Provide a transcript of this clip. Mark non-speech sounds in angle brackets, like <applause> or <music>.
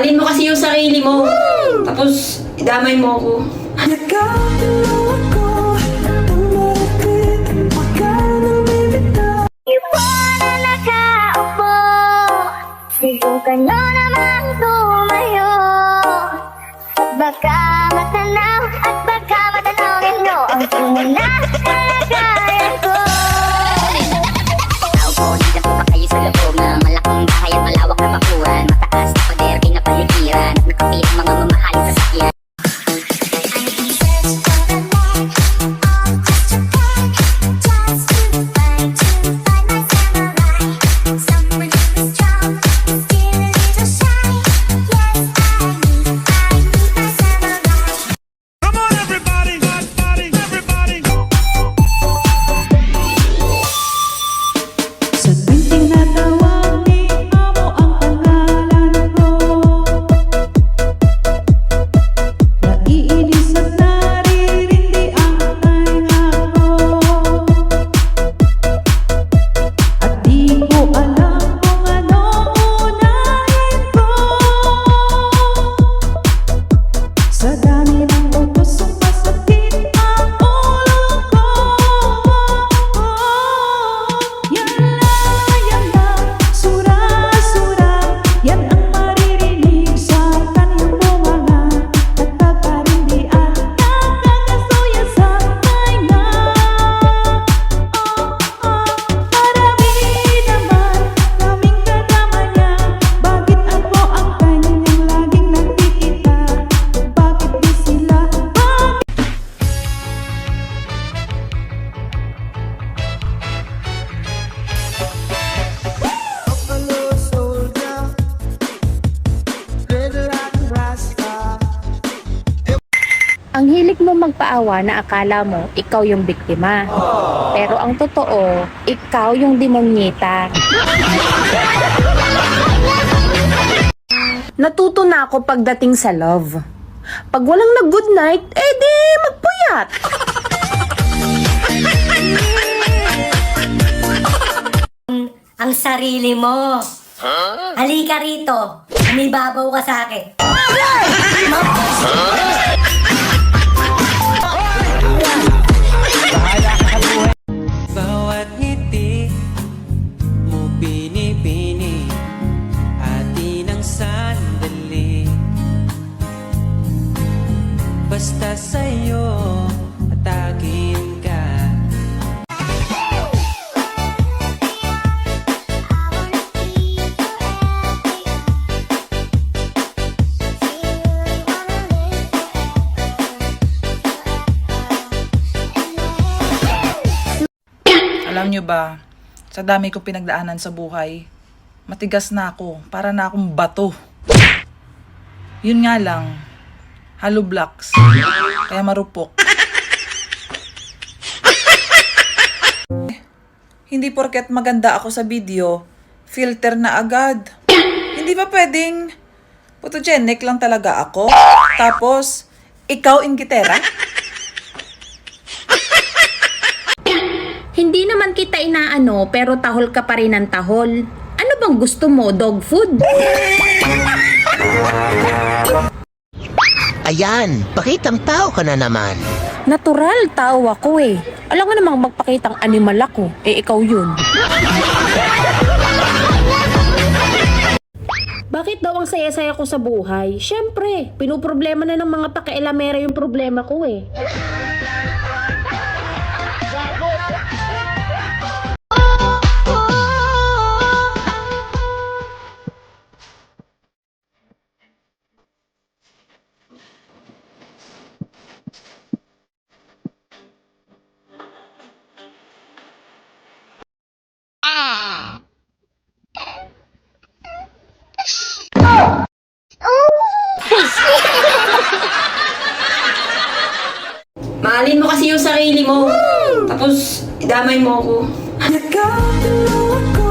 kasi yung sarili mo. Tapos, idamay mo ako. Subukan nyo naman tumayo Baka matanaw at baka matanongin nyo Ang tunay na kalagayan Ang hilig mo magpaawa na akala mo ikaw yung biktima. Pero ang totoo, ikaw yung demonyeta. Natuto na ako pagdating sa love. Pag walang nag-good night, eh di magpuyat. ang sarili mo. Halika rito. Umibabaw ka sa akin. Basta sa'yo at akin ka Alam nyo ba, sa dami kong pinagdaanan sa buhay, matigas na ako, para na akong bato. Yun nga lang, hollow blocks, kaya marupok. Hindi porket maganda ako sa video, filter na agad. Hindi ba pwedeng photogenic lang talaga ako? Tapos, ikaw ingitera? Hindi naman kita inaano pero tahol ka pa rin ng tahol. Ano bang gusto mo? Dog food? Ayan, pakitang tao ka na naman. Natural, tao ako eh. Alam mo namang magpakitang animal ako. Eh, ikaw yun. Bakit daw ang saya-saya ko sa buhay? Siyempre, pinuproblema na ng mga pakialamera yung problema ko eh. <laughs> Mahalin mo kasi yung sarili mo. Tapos, idamay mo ako. Nagkatalo ako